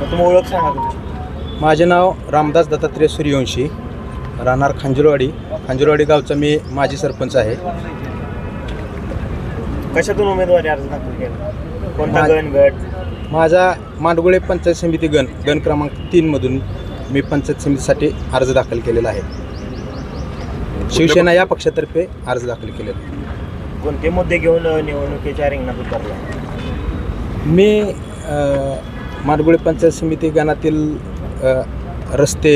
तर तुम्ही ओळख सांगा तुमची. माझे नाव रामदास दत्तात्रेय सूर्यवंशी राहणार खांजरवाडी. खांजरवाडी गावचा मी माजी सरपंच आहे. कशातून उमेदवारी अर्ज दाखल केला? कोणता मा- गण गट? माझा मांडगुळे पंचायत समिती गण. गण क्रमांक तीनमधून मी पंचायत समितीसाठी अर्ज दाखल केलेला आहे. शिवसेना या पक्षातर्फे अर्ज दाखल केलेला आहे. कोणते मुद्दे घेऊन अ, निवडणुकीच्या रिंगणात उतरला? मी अ, माडगुळे पंचायत समिती गणातील रस्ते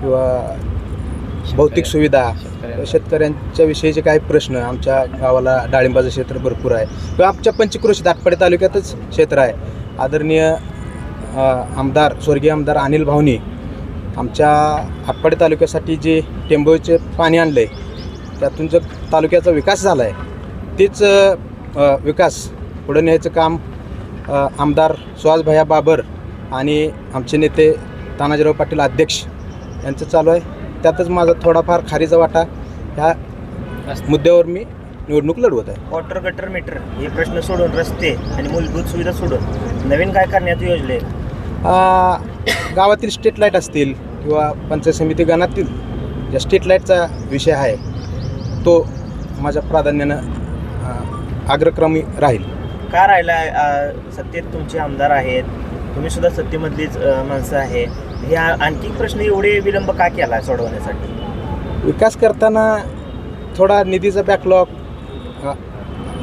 किंवा भौतिक सुविधा शेतकऱ्यांच्या. विषयीचे काही प्रश्न आमच्या गावाला डाळिंबाचं क्षेत्र भरपूर आहे. किंवा आमच्या पंचक्रोशीत आटपाडी तालुक्यातच क्षेत्र आहे. आदरणीय आमदार स्वर्गीय आमदार अनिल भावनी आमच्या आटपाडी तालुक्यासाठी जे टेंबूचे पाणी आणलं आहे त्यातून जो तालुक्याचा विकास झाला आहे तीच विकास पुढे न्यायचं काम आमदार सुहासभैया बाबर आणि आमचे नेते तानाजीराव पाटील अध्यक्ष यांचं चालू आहे. त्यातच माझा थोडाफार खारीचा वाटा ह्या मुद्द्यावर मी निवडणूक लढवत आहे. वॉटर गटर मीटर हे प्रश्न सोडून रस्ते आणि मूलभूत सुविधा सोडून नवीन काय करण्यात योजले? गावातील स्ट्रीट लाइट असतील किंवा पंचायत समिती गणातील ज्या स्ट्रीट लाईटचा विषय आहे तो माझ्या प्राधान्यानं अग्रक्रमी राहील. का राहिला सत्तेत तुमचे आमदार आहेत? तुम्ही सुद्धा सत्तेमधलीच माणसं आहे. हे आ- आणखी प्रश्न एवढे विलंब का केला सोडवण्यासाठी? विकास करताना थोडा निधीचा बॅकलॉग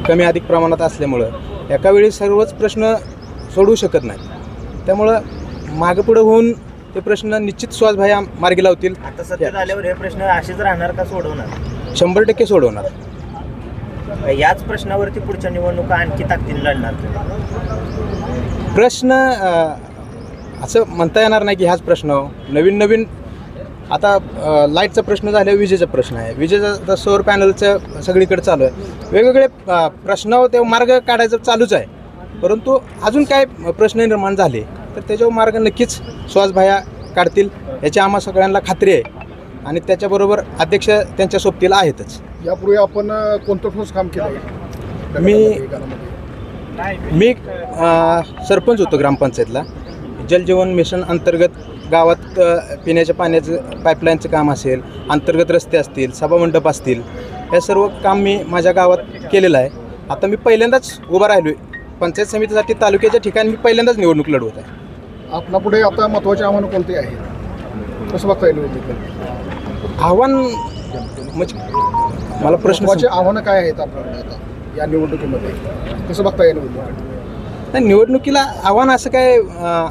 कमी अधिक प्रमाणात असल्यामुळं एका वेळी सर्वच प्रश्न सोडवू शकत नाही. त्यामुळं मागं पुढं होऊन ते प्रश्न निश्चित श्वासभाया मार्गी लावतील. आता सत्तेत आल्यावर हे प्रश्न असेच राहणार का सोडवणार? शंभर टक्के सोडवणार. याच प्रश्नावरती पुढच्या निवडणुका आणखी ताकदीने लढणार तुम्ही. प्रश्न असं म्हणता येणार नाही की हाच प्रश्न हो. नवीन नवीन आता लाईटचा प्रश्न झाल्यावर विजेचा प्रश्न आहे. विजेचा सौर पॅनलचं सगळीकडे चालू आहे. वेगवेगळे प्रश्न हो, ते मार्ग काढायचं चालूच आहे. परंतु अजून काय प्रश्न निर्माण झाले तर त्याच्यावर मार्ग नक्कीच श्वासभाया काढतील. याची आम्हा सगळ्यांना खात्री आहे. आणि त्याच्याबरोबर अध्यक्ष त्यांच्या सोबतीला आहेतच. यापूर्वी आपण कोणतं ठोस काम केलं? मी- मी सरपंच होतो ग्रामपंचायतला. जलजीवन मिशन अंतर्गत गावात पिण्याच्या पाण्याचं पाईपलाईनचं काम असेल अंतर्गत रस्ते असतील सभामंडप असतील हे सर्व काम मी माझ्या गावात केलेलं आहे. आता मी पहिल्यांदाच उभा राहिलो आहे पंचायत समितीसाठी तालुक्याच्या ठिकाणी मी पहिल्यांदाच निवडणूक लढवत आहे. आपला पुढे आता महत्त्वाचे आव्हानं कोणते आहेत कसं बघता येईल आव्हान म्हणजे मला प्रश्न आव्हानं काय आहेत आपल्याकडे आता या निवडणुकीमध्ये? कसं बघता या नाही निवडणुकीला आव्हान असं काय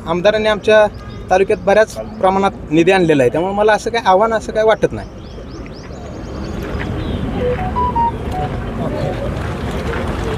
आमदारांनी आमच्या तालुक्यात बऱ्याच प्रमाणात निधी आणलेला आहे. त्यामुळे मला असं काय आव्हान असं काय वाटत नाही.